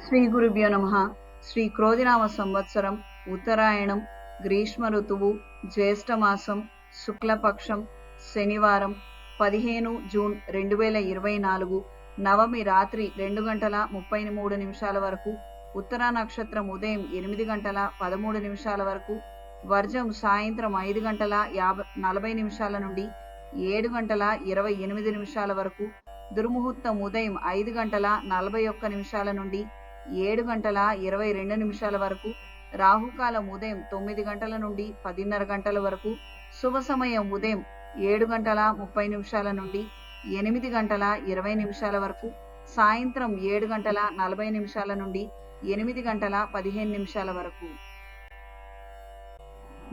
శ్రీ గురుభ్యో నమ. శ్రీ క్రోధినామ సంవత్సరం ఉత్తరాయణం గ్రీష్మ ఋతువు జ్యేష్ఠమాసం శుక్లపక్షం శనివారం పదిహేను జూన్ రెండు వేల ఇరవై నాలుగు నవమి రాత్రి రెండు గంటల ముప్పై మూడు నిమిషాల వరకు ఉత్తర నక్షత్రం ఉదయం ఎనిమిది గంటల పదమూడు నిమిషాల వరకు వర్జం సాయంత్రం ఐదు గంటల యాభై నలభై నిమిషాల నుండి ఏడు గంటల ఇరవై ఎనిమిది నిమిషాల వరకు దుర్ముహూర్తం ఉదయం ఐదు గంటల నలభై ఒక్క నిమిషాల నుండి ఏడు గంటల ఇరవై రెండు నిమిషాల వరకు రాహుకాలం ఉదయం తొమ్మిది గంటల నుండి పదిన్నర గంటల వరకు శుభ సమయం ఉదయం ఏడు గంటల ముప్పై నిమిషాల నుండి ఎనిమిది గంటల ఇరవై నిమిషాల వరకు సాయంత్రం ఏడు గంటల నలభై నిమిషాల నుండి ఎనిమిది గంటల పదిహేను నిమిషాల వరకు.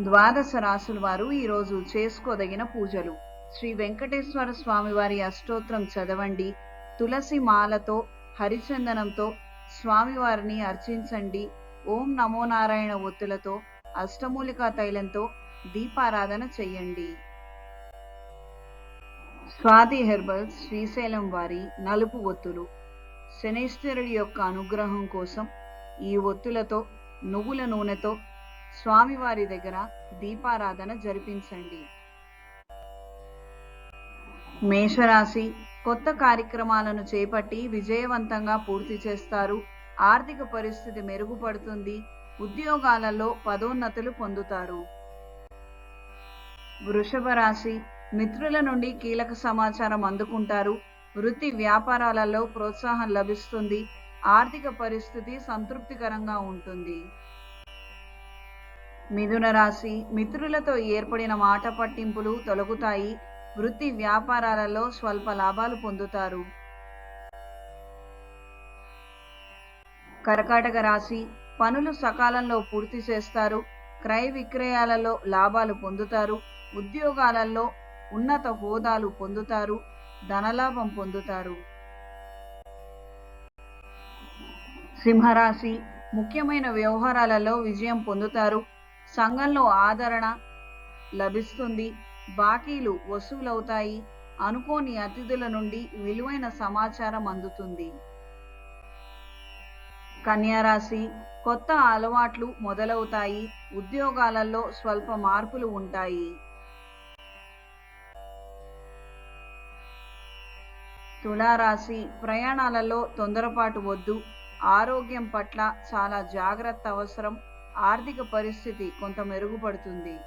ద్వాదశ రాసుల వారు ఈరోజు చేసుకోదగిన పూజలు. శ్రీ వెంకటేశ్వర స్వామివారి అష్టోత్రం చదవండి. తులసి మాలతో హరిచందనంతో స్వామివారిని అర్చించండి. ఓం నమో నారాయణ ఒత్తులతో అష్టమూలికా తైలంతో దీపారాధన చెయ్యండి. స్వాతి హెర్బల్స్ శ్రీశైలం వారి నలుపు ఒత్తులు. శనేశ్వరుడి యొక్క అనుగ్రహం కోసం ఈ ఒత్తులతో నువ్వుల నూనెతో స్వామివారి దగ్గర దీపారాధన జరిపించండి. మేషరాశి కొత్త కార్యక్రమాలను చేపట్టి విజయవంతంగా పూర్తి చేస్తారు. ఆర్థిక పరిస్థితి మెరుగుపడుతుంది. ఉద్యోగాలలో పదోన్నతులు పొందుతారు. వృషభ రాశి మిత్రుల నుండి కీలక సమాచారం అందుకుంటారు. వృత్తి వ్యాపారాలలో ప్రోత్సాహం లభిస్తుంది. ఆర్థిక పరిస్థితి సంతృప్తికరంగా ఉంటుంది. మిథున రాశి మిత్రులతో ఏర్పడిన మాట పట్టింపులు తొలగుతాయి. వృత్తి వ్యాపారాలలో స్వల్ప లాభాలు పొందుతారు. కర్కాటక రాశి పనులు సకాలంలో పూర్తి చేస్తారు. క్రయ విక్రయాలలో లాభాలు పొందుతారు. ఉద్యోగాలలో ఉన్నత హోదాలు పొందుతారు. ధనలాభం పొందుతారు. సింహరాశి ముఖ్యమైన వ్యవహారాలలో విజయం పొందుతారు. సంఘంలో ఆదరణ లభిస్తుంది. బాకీలు వసూలవుతాయి అనుకోని అతిథుల నుండి విలువైన సమాచారం అందుతుంది. కన్యారాశి కొత్త అలవాట్లు మొదలవుతాయి. ఉద్యోగాలలో స్వల్ప మార్పులు ఉంటాయి. తులారాశి ప్రయాణాలలో తొందరపాటు వద్దు. ఆరోగ్యం పట్ల చాలా జాగ్రత్త అవసరం. ఆర్థిక పరిస్థితి కొంత మెరుగుపడుతుంది.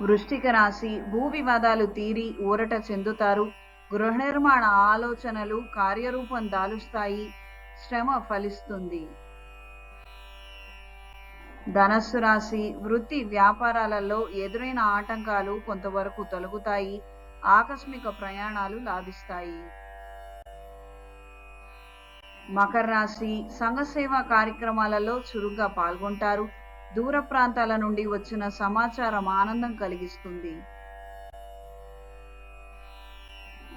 వృష్టిక రాశి భూ వివాదాలు తీరి ఊరట చెందుతారు. గృహ నిర్మాణ ఆలోచనలు కార్యరూపం దాలుస్తాయి. శ్రమ ఫలిస్తుంది. ధనస్సు రాశి వృత్తి వ్యాపారాలలో ఎదురైన ఆటంకాలు కొంతవరకు తొలగుతాయి. ఆకస్మిక ప్రయాణాలు లాభిస్తాయి. మకర రాశి సంఘ సేవా కార్యక్రమాలలో చురుగ్గా పాల్గొంటారు. దూర ప్రాంతాల నుండి వచ్చిన సమాచారం ఆనందం కలిగిస్తుంది.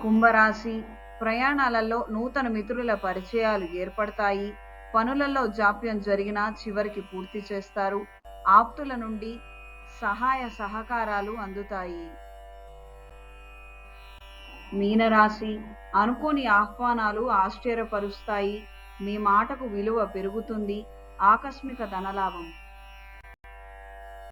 కుంభరాశి ప్రయాణాలలో నూతన మిత్రుల పరిచయాలు ఏర్పడతాయి. పనులలో జాప్యం జరిగినా చివరికి పూర్తి చేస్తారు. ఆప్తుల నుండి సహాయ సహకారాలు అందుతాయి. మీనరాశి అనుకోని ఆహ్వానాలు ఆశ్చర్యపరుస్తాయి. మీ మాటకు విలువ పెరుగుతుంది. ఆకస్మిక ధనలాభం